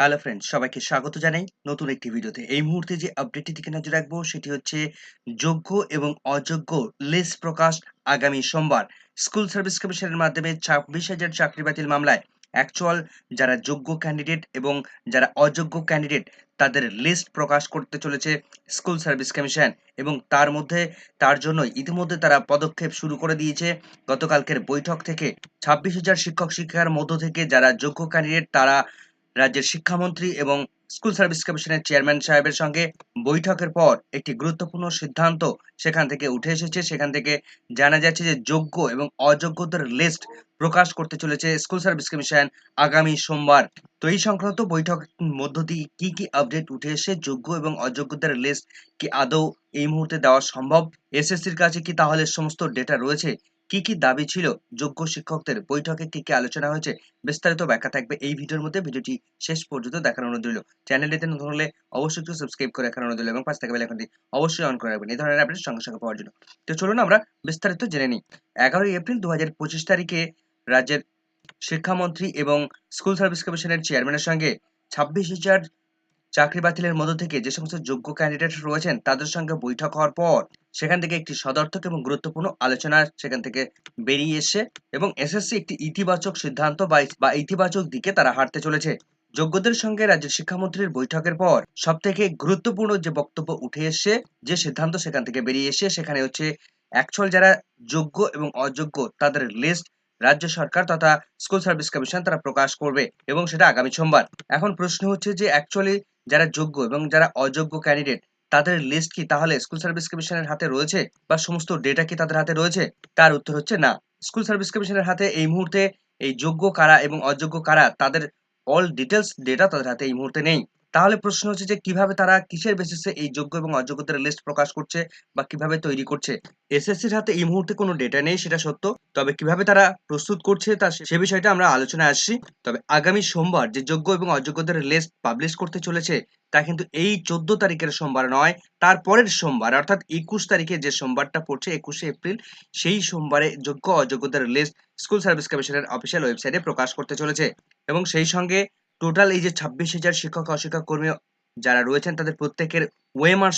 Hello friends সবাইকে স্বাগত জানাই নতুন একটি ভিডিওতে। এই মুহূর্তে যে আপডেটটি দিকে নজর রাখব, সেটি হচ্ছে যোগ্য এবং অযোগ্য লিস্ট প্রকাশ আগামী সোমবার। স্কুল সার্ভিস কমিশনের মাধ্যমে ছাব্বিশ হাজার চাকরি বাতিল মামলায় অ্যাকচুয়াল যারা যোগ্য ক্যান্ডিডেট এবং যারা অযোগ্য ক্যান্ডিডেট তাদের লিস্ট প্রকাশ করতে চলেছে স্কুল সার্ভিস কমিশন এবং তার মধ্যে, তার জন্য ইতিমধ্যে তারা পদক্ষেপ শুরু করে দিয়েছে। গতকালকের বৈঠক থেকে ছাব্বিশ হাজার শিক্ষক শিক্ষিকার মধ্য থেকে যারা যোগ্য ক্যান্ডিডেট তারা রাজ্যের শিক্ষামন্ত্রী এবং স্কুল সার্ভিস কমিশনের চেয়ারম্যান সাহেবের সঙ্গে বৈঠকের পর একটি গুরুত্বপূর্ণ সিদ্ধান্ত সেখান থেকে উঠে এসেছে। সেখান থেকে জানা যাচ্ছে যে যোগ্য এবং অযোগ্যদের লিস্ট প্রকাশ করতে চলেছে স্কুল সার্ভিস কমিশন আগামী সোমবার। তো এই সংক্রান্ত বৈঠক মধ্য দিয়ে কি কি আপডেট উঠে এসে যোগ্য এবং অযোগ্যদের লিস্ট কি আদৌ এই মুহূর্তে দেওয়া সম্ভব? এসএসসির কাছে কি তাহলে সমস্ত ডেটা রয়েছে? কি কি দাবি ছিল যোগ্য শিক্ষকদের বৈঠকে কি কি আলোচনা হয়েছে বিস্তারিত ব্যাখ্যা থাকবে এই ভিডিওর মধ্যে। ভিডিওটি শেষ পর্যন্ত দেখার অনুরোধ রইল। চ্যানেলটিতে নতুন হলে অবশ্যই একটু সাবস্ক্রাইব করে রাখার অনুরোধ রইল এবং পাশে থাকা বেল আইকনটি অবশ্যই অন করে রাখবেন। এই ধরনের আপডেট সঙ্গে সঙ্গে পাওয়ার জন্য। তো চলুন আমরা বিস্তারিত জেনে নিই। এগারোই এপ্রিল দু হাজার পঁচিশ তারিখে রাজ্যের শিক্ষামন্ত্রী এবং স্কুল সার্ভিস কমিশনের চেয়ারম্যানের সঙ্গে ছাব্বিশ হাজার চাকরি বাতিলের মধ্য থেকে যে সমস্ত যোগ্য ক্যান্ডিডেট রয়েছেন, তাদের সঙ্গে বৈঠক হওয়ার পর সেখান থেকে একটি সদর্থক এবং গুরুত্বপূর্ণ আলোচনা সেখান থেকে বেরিয়ে এসে এবং এসএসসি একটি ইতিবাচক সিদ্ধান্ত বা ইতিবাচক দিকে তারা হাঁটতে চলেছে। যোগ্যদের সঙ্গে রাজ্যের শিক্ষামন্ত্রীর বৈঠকের পর সব থেকে গুরুত্বপূর্ণ যে বক্তব্য উঠে এসে যে সিদ্ধান্ত সেখান থেকে বেরিয়ে এসে সেখানে হচ্ছে অ্যাকচুয়াল যারা যোগ্য এবং অযোগ্য তাদের লিস্ট রাজ্য সরকার তথা স্কুল সার্ভিস কমিশন তারা প্রকাশ করবে এবং সেটা আগামী সোমবার। এখন প্রশ্ন হচ্ছে যে অ্যাকচুয়ালি যারা যোগ্য এবং যারা অযোগ্য ক্যান্ডিডেট তাদের লিস্ট কি তাহলে স্কুল সার্ভিস কমিশনের হাতে রয়েছে বা সমস্ত ডেটা কি তাদের হাতে রয়েছে? তার উত্তর হচ্ছে না। স্কুল সার্ভিস কমিশনের হাতে এই মুহূর্তে এই যোগ্য কারা এবং অযোগ্য কারা, তাদের অল ডিটেলস ডেটা তাদের হাতে এই মুহূর্তে নেই। তাহলে প্রশ্ন হচ্ছে যে কীভাবে তারা কিসের বেসিসে এই যোগ্য এবং অযোগ্যদের লিস্ট প্রকাশ করছে বা কীভাবে তৈরি করছে? এসএসসির হাতে এই মুহূর্তে কোনো ডেটা নেই, সেটা সত্য। তবে কীভাবে তারা প্রস্তুত করছে তা সে বিষয়টা আমরা আলোচনায় আসছি। তবে আগামী সোমবার যে যোগ্য এবং অযোগ্যদের লিস্ট পাবলিশ করতে চলেছে, তা কিন্তু এই চোদ্দ তারিখের সোমবার নয়, তার পরের সোমবার, অর্থাৎ একুশ তারিখে যে সোমবারটা পড়ছে, একুশে এপ্রিল, সেই সোমবারে যোগ্য অযোগ্যদের লিস্ট স্কুল সার্ভিস কমিশনের অফিসিয়াল ওয়েবসাইটে প্রকাশ করতে চলেছে। এবং সেই সঙ্গে টোটাল এই যে ছাব্বিশ হাজার শিক্ষক, অশিক্ষক কর্মী যারা রয়েছেন, তাদের প্রত্যেকের ওয়েমার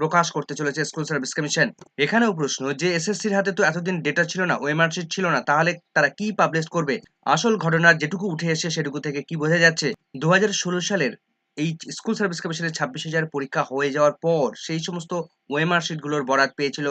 প্রকাশ করতে চলেছে স্কুল সার্ভিস কমিশন। এখানেও প্রশ্ন, যে এসএসসির হাতে তো এতদিন ডেটা ছিল না ওয়েমার শিট ছিল না, তাহলে তারা কি পাবলিশ করবে? আসল ঘটনার যেটুকু উঠে এসে সেটুকু থেকে কি বোঝা যাচ্ছে? দু হাজার ষোলো সালের এই স্কুল সার্ভিস কমিশনের ছাব্বিশ হাজার পরীক্ষা হয়ে যাওয়ার পর, সেই সমস্ত ওয়েমার শিটগুলোর বরাদ পেয়েছিল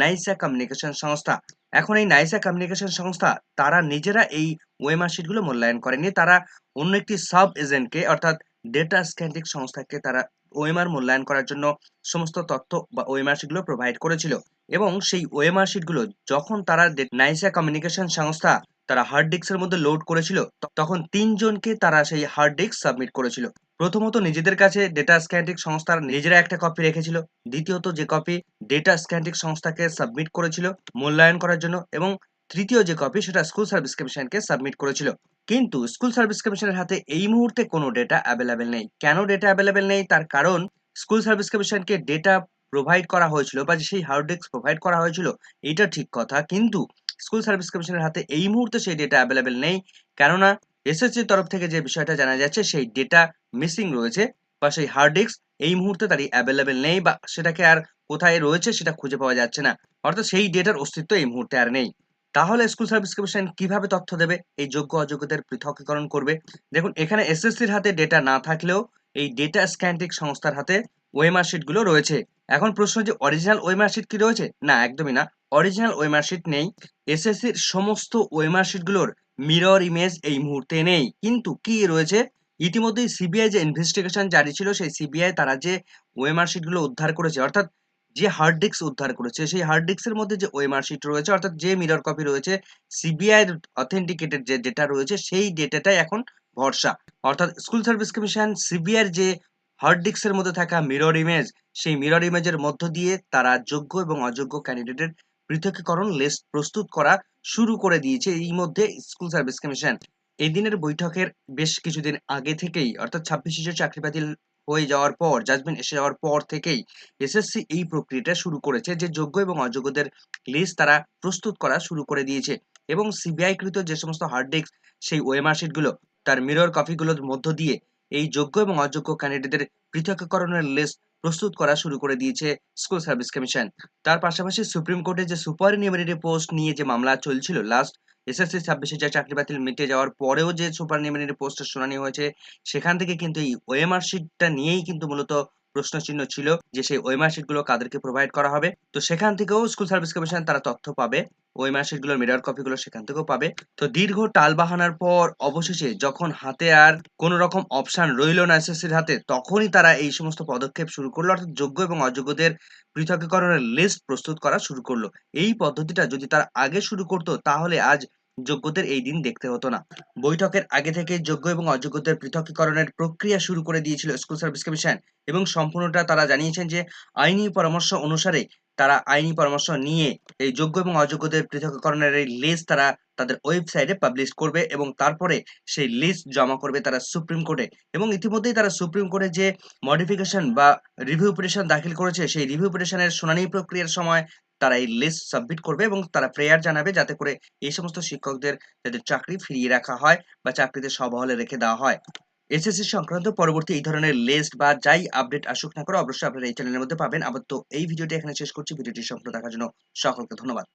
নাইসা কমিউনিকেশন সংস্থা। এখন এই নাইসা কমিউনিকেশন সংস্থা, তারা নিজেরা এই ওয়েমার শিটগুলো মূল্যায়ন করেনি। তারা অন্য একটি সাব এজেন্টকে, অর্থাৎ ডেটা স্ক্যান্টিক সংস্থাকে, তারা ওএমআর মূল্যায়ন করার জন্য সমস্ত তথ্য বা ওএমআর শিটগুলো প্রোভাইড করেছিল। এবং সেই ওএমআর শিটগুলো যখন তারা নাইসা কমিউনিকেশন সংস্থা, তারা হার্ড ডিস্কের মধ্যে লোড করেছিল, তখন তিনজনকে তারা সেই হার্ড ডিস্ক সাবমিট করেছিল। প্রথমত নিজেদের কাছে ডেটা স্ক্যান্টিক সংস্থার নিজেরা একটা কপি রেখেছিল। দ্বিতীয়ত যে কপি ডেটা স্ক্যান্টিক সংস্থাকে সাবমিট করেছিল মূল্যায়ন করার জন্য এবং তৃতীয় যে কপি সেটা স্কুল সার্ভিস কমিশনকে সাবমিট করেছিল। কিন্তু স্কুল সার্ভিস কমিশনের হাতে এই মুহূর্তে কোনো ডেটা অ্যাভেলেবেল নেই। কেন ডেটা অ্যাভেলেবেল নেই? তার কারণ স্কুল সার্ভিস কমিশনকে ডেটা প্রোভাইড করা হয়েছিল বা সেই হার্ড ডিস্ক প্রোভাইড করা হয়েছিল, এটা ঠিক কথা। কিন্তু স্কুল সার্ভিস কমিশনের হাতে এই মুহূর্তে সেই ডেটা অ্যাভেলেবেল নেই। কেননা এসএসসির তরফ থেকে যে বিষয়টা জানা যাচ্ছে, সেই ডেটা মিসিং রয়েছে বা সেই হার্ড ডিস্ক এই মুহূর্তে তারই অ্যাভেলেবেল নেই বা সেটাকে আর কোথায় রয়েছে সেটা খুঁজে পাওয়া যাচ্ছে না। অর্থাৎ সেই ডেটার অস্তিত্ব এই মুহূর্তে আর নেই। তাহলে স্কুল সার্ভিস কমিশন কীভাবে তথ্য দেবে? এই যোগ্য অযোগ্যদের পৃথকীকরণ করবে? দেখুন, এখানে এসএসসির হাতে ডেটা না থাকলেও এই ডেটা স্ক্যান্টিক সংস্থার হাতে ওয়েমারগুলো রয়েছে। এখন প্রশ্ন যে অরিজিনাল ওয়েমার শিট কি রয়েছে? না, একদমই না। অরিজিনাল ওয়েমার শিট নেই। এসএসসির সমস্ত ওয়েমারগুলোর মিরর ইমেজ এই মুহূর্তে নেই। কিন্তু কি রয়েছে? ইতিমধ্যেই সিবিআই যে ইনভেস্টিগেশন জারি ছিল, সেই সিবিআই তারা যে ওয়েমারগুলো উদ্ধার করেছে, অর্থাৎ যে হার্ড ডিস্ক উদ্ধার করেছে, সেই হার্ড ডিস্কের মধ্যে যে ওএমআর শিট রয়েছে, অর্থাৎ যে মিরর কপি রয়েছে সিবিআই অথেন্টিকেটেড যে ডেটা রয়েছে, সেই ডেটাটাই এখন ভরসা। অর্থাৎ স্কুল সার্ভিস কমিশন সিবিআর যে হার্ড ডিস্কের মধ্যে থাকা মিরর ইমেজ সেই মিরর ইমেজের মধ্য দিয়ে তারা যোগ্য এবং অযোগ্য ক্যান্ডিডেটের পৃথকীকরণ লিস্ট প্রস্তুত করা শুরু করে দিয়েছে। এই মধ্যে স্কুল সার্ভিস কমিশন এই দিনের বৈঠকের বেশ কিছুদিন আগে থেকেই, অর্থাৎ ছাব্বিশ হাজার চাকরি বাতিল হয়ে যাওয়ার পর, জাজমেন্ট এসে যাওয়ার পর থেকেই এসএসসি এই প্রক্রিয়াটা শুরু করেছে যে যোগ্য এবং অযোগ্যদের লিস্ট তারা প্রস্তুত করা শুরু করে দিয়েছে। এবং সিবিআই কৃত যে সমস্ত হার্ড ডিস্ক সেই ওএমআর শিটগুলো তার মিরর কপিগুলোর মধ্য দিয়ে এই যোগ্য এবং অযোগ্য ক্যান্ডিডেটদের পৃথকীকরণের লিস্ট প্রস্তুত করা শুরু করে দিয়েছে স্কুল সার্ভিস কমিশন। তার পাশাপাশি সুপ্রিম কোর্টে যে সুপার নিউমারি পোস্ট নিয়ে যে মামলা চলছিল লাস্ট এসএসসি ছাব্বিশে যে চাকরি বাতিল মিটে যাওয়ার পরেও যে সুপার নিউমারি পোস্টের শুনানি হয়েছে, সেখান থেকে কিন্তু এই ওএমআর শিটটা নিয়েই কিন্তু মূলত প্রশ্নচিহ্ন ছিল যে সেই ওএমআর শিটগুলো কাদেরকে প্রোভাইড করা হবে। তো সেখান থেকেও স্কুল সার্ভিস কমিশন তারা তথ্য পাবে। ওএমআর শিটগুলোর মিরর কপিগুলো সেখান থেকেও পাবে। তো দীর্ঘ টালবাহানার পর অবশেষে যখন হাতে আর কোনো রকম অপশন রইল না এসএসসির হাতে, তখনই তারা এই সমস্ত পদক্ষেপ শুরু করল, অর্থাৎ যোগ্য এবং অযোগ্যদের পৃথকীকরণের লিস্ট প্রস্তুত করা শুরু করল। এই পদ্ধতিটা যদি তারা আগে শুরু করতো, তাহলে আজ যোগ্যদের এই দিন দেখতে হতো না। বৈঠকের আগে থেকে যোগ্য এবং অযোগ্যদের পৃথকীকরণের প্রক্রিয়া শুরু করে দিয়েছিল স্কুল সার্ভিস কমিশন এবং সম্পূর্ণটা তারা জানিয়েছেন যে আইনি পরামর্শ অনুসারে তারা আইনি পরামর্শ নিয়ে এই যোগ্য এবং অযোগ্যদের পৃথকীকরণের এই লিস্ট তারা তাদের ওয়েবসাইটে পাবলিশ করবে এবং তারপরে সেই লিস্ট জমা করবে তারা সুপ্রিম কোর্টে এবং ইতিমধ্যেই তারা সুপ্রিম কোর্টে যে মডিফিকেশন বা রিভিউ পিটিশন দাখিল করেছে, সেই রিভিউ পিটিশনের শুনানি প্রক্রিয়ার সময় তারা এই লিস্ট সাবমিট করবে এবং তারা প্রেয়ার জানাবে যাতে করে এই সমস্ত শিক্ষকদের যাদের চাকরি ফিরিয়ে রাখা হয় বা চাকরিতে সবহলে রেখে দেওয়া হয়। এসএসসি সংক্রান্ত পরবর্তী এই ধরনের লিস্ট বা যাই আপডেট আসুক না করে অবশ্যই আপনারা এই চ্যানেলের মধ্যে পাবেন। আবার তো এই ভিডিওটি এখানে শেষ করছি। ভিডিওটি সম্পূর্ণ দেখার জন্য সকলকে ধন্যবাদ।